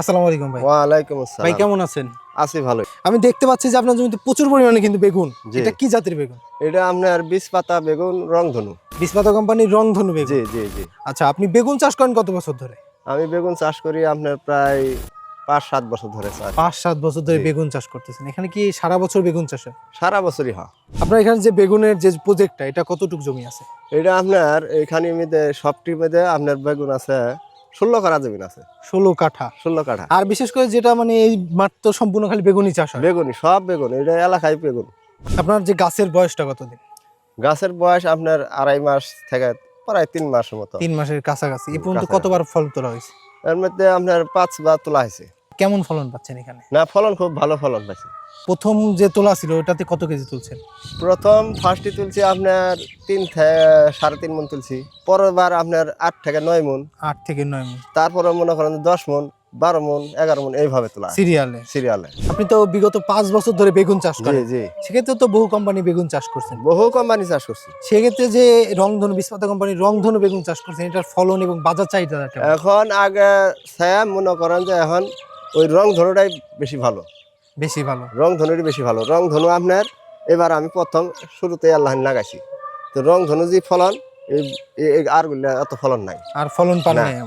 আসসালামু আলাইকুম ভাই। ওয়ালাইকুম ভাই আসসালাম। কেমন আছেন? আছি ভালো। আমি দেখতে পাচ্ছি যে আপনার জমিতে প্রচুর পরিমাণে কিন্তু বেগুন। এটা কি জাতের বেগুন? এটা আপনার বিশ পাতা বেগুন রংধনু। বিস্পাতা কোম্পানির রংধনু বেগুন। জি জি জি। আচ্ছা আপনি বেগুন চাষ করেন কত বছর ধরে? আমি বেগুন চাষ করি আপনার প্রায় পাঁচ সাত বছর ধরে পাঁচ সাত বছর ধরে বেগুন চাষ করতেছেন। এখানে কি সারা বছর বেগুন চাষ হয়? সারা বছরই হয়। আপনার এখানে যে বেগুনের যে প্রজেক্টটা এটা কতটুকু জমি আছে? এটা আপনার এখানে সবটি মধ্যে আপনার বেগুন আছে ষোলো কাঠা জমিন আছে। ষোলো কাঠা। ষোলো কাঠা। আর বিশেষ করে যেটা মানে এই মাঠ তো সম্পূর্ণ খালি বেগুনই চাষ হয়? বেগুনি সব বেগুন এটা এলাকায় বেগুন। আপনার যে গাছের বয়সটা কতদিন? গাছের বয়স আপনার আড়াই মাস থেকে প্রায় তিন মাসের মতো। তিন মাসের কাছাকাছি। এ পর্যন্ত কতবার ফল তোলা হয়েছে? এর মধ্যে আপনার পাঁচ বা তোলা হয়েছে। কেমন ফলন পাচ্ছেন এখানে? না ফলন খুব ভালো ফলন পাইছে প্রথম যে তোলা ছিল ওটাতে কত কেজি তুলছেন? প্রথম ফার্স্টে তুলছি আপনার তিন সাড়ে তিন মন তুলছি। পরের বার আপনার আট থেকে নয় মন। আট থেকে নয় মণ তারপরে মনে করেন দশ মন বারো মন এগারো মন এইভাবে তোলা। সিরিয়ালে? সিরিয়ালে। আপনি তো বিগত পাঁচ বছর ধরে বেগুন চাষ করেন। জি। সেক্ষেত্রে তো বহু কোম্পানি বেগুন চাষ করছেন। বহু কোম্পানি চাষ করছে। সেক্ষেত্রে যে রংধনু বিস্পাতা কোম্পানির রংধনু বেগুন চাষ করছেন এটার ফলন এবং বাজার চাহিদা এখন আগে স্যাম মনে করেন যে এখন ওই রং ধনুটাই বেশি ভালো। বেশি ভালো। রং ধনুটি বেশি ভালো। রং ধনু আপনার এবার আমি প্রথম শুরুতে আল্লাহ লাগাইছি। তো রং ধনু যে ফলন আর এত ফলন নাই। আর ফলন পান না। নাই